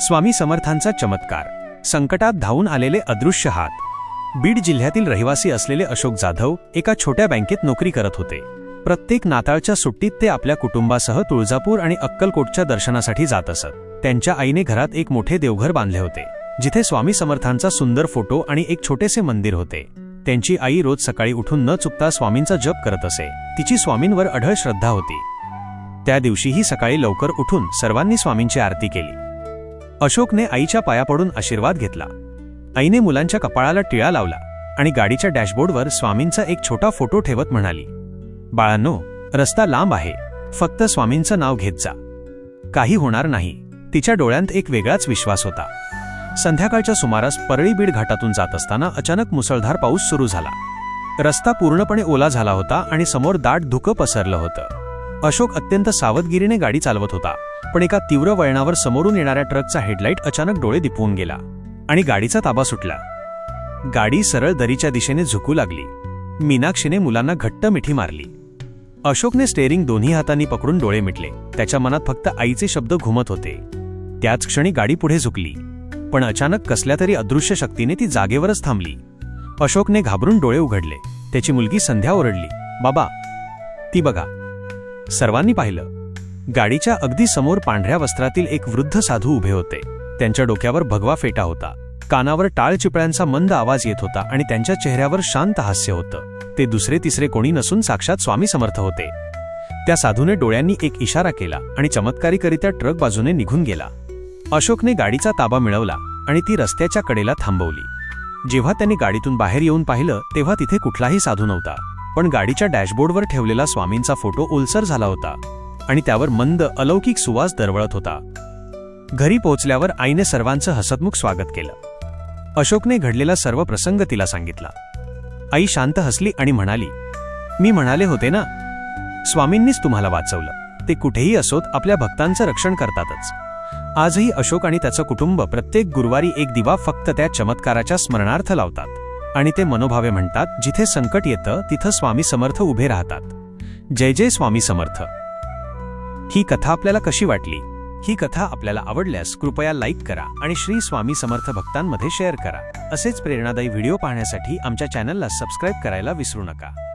स्वामी समर्थांचा चमत्कार. संकटात धावून आलेले अदृश्य हात. बीड जिल्ह्यातील रहिवासी असलेले अशोक जाधव एका छोट्या बँकेत नोकरी करत होते. प्रत्येक नाताळच्या सुट्टीत ते आपल्या कुटुंबासह तुळजापूर आणि अक्कलकोटच्या दर्शनासाठी जात असत. त्यांच्या आईने घरात एक मोठे देवघर बांधले होते जिथे स्वामी समर्थांचा सुंदर फोटो आणि एक छोटेसे मंदिर होते. त्यांची आई रोज सकाळी उठून न चुकता स्वामींचा जप करत असे. तिची स्वामींवर अढळ श्रद्धा होती. त्या दिवशीही सकाळी लवकर उठून सर्वांनी स्वामींची आरती केली. अशोकने आईच्या पाया पडून आशीर्वाद घेतला. आईने मुलांच्या कपाळाला टिळा लावला आणि गाडीच्या डॅशबोर्डवर स्वामींचा एक छोटा फोटो ठेवत म्हणाली बाळांनो रस्ता लांब आहे. फक्त स्वामींचं नाव घेत जा. काही होणार नाही. तिच्या डोळ्यांत एक वेगळाच विश्वास होता. संध्याकाळच्या सुमारास परळी बीड घाटातून जात असताना अचानक मुसळधार पाऊस सुरू झाला. रस्ता पूर्णपणे ओला झाला होता आणि समोर दाट धुकं पसरलं होतं. अशोक अत्यंत सावधगिरीने गाडी चालवत होता पण एका तीव्र वळणावर समोरून येणाऱ्या ट्रकचा हेडलाईट अचानक डोळे दिपवून गेला आणि गाडीचा ताबा सुटला. गाडी सरळ दरीच्या दिशेने झुकू लागली. मीनाक्षीने मुलांना घट्ट मिठी मारली. अशोकने स्टेअरिंग दोन्ही हातांनी पकडून डोळे मिटले. त्याच्या मनात फक्त आईचे शब्द घुमत होते. त्याच क्षणी गाडी पुढे झुकली पण अचानक कसल्या तरी अदृश्य शक्तीने ती जागेवरच थांबली. अशोकने घाबरून डोळे उघडले. त्याची मुलगी संध्या ओरडली बाबा ती बघा सर्वांनी पाहिलं. गाडीच्या अगदी समोर पांढऱ्या वस्त्रातील एक वृद्ध साधू उभे होते. त्यांच्या डोक्यावर भगवा फेटा होता. कानावर टाळ चिपळ्यांचा मंद आवाज येत होता आणि त्यांच्या चेहऱ्यावर शांत हास्य होतं. ते दुसरे तिसरे कोणी नसून साक्षात स्वामी समर्थ होते. त्या साधूने डोळ्यांनी एक इशारा केला आणि चमत्कारिकरित्या ट्रक बाजूने निघून गेला. अशोकने गाडीचा ताबा मिळवला आणि ती रस्त्याच्या कडेला थांबवली. जेव्हा त्यांनी गाडीतून बाहेर येऊन पाहिलं तेव्हा तिथे कुठलाही साधू नव्हता. पण गाडीच्या डॅशबोर्डवर ठेवलेला स्वामींचा फोटो ओलसर झाला होता आणि त्यावर मंद अलौकिक सुवास दरवळत होता. घरी पोहोचल्यावर आईने सर्वांचं हसतमुख स्वागत केलं. अशोकने घडलेला सर्व प्रसंग तिला सांगितला. आई शांत हसली आणि म्हणाली मी म्हणाले होते ना स्वामींनीच तुम्हाला वाचवलं. ते कुठेही असोत आपल्या भक्तांचं रक्षण करतातच. आजही अशोक आणि त्याचं कुटुंब प्रत्येक गुरुवारी एक दिवा फक्त त्या चमत्काराच्या स्मरणार्थ लावतात. आणि ते मनोभावे म्हणतात जिथे संकट येतं तिथं स्वामी समर्थ उभे राहतात. जय जय स्वामी समर्थ. ही कथा आपल्याला कशी वाटली? ही कथा आपल्याला आवडल्यास कृपया लाईक करा आणि श्री स्वामी समर्थ भक्तांमध्ये शेअर करा. असेच प्रेरणादायी व्हिडिओ पाहण्यासाठी आमच्या चॅनलला सबस्क्राईब करायला विसरू नका.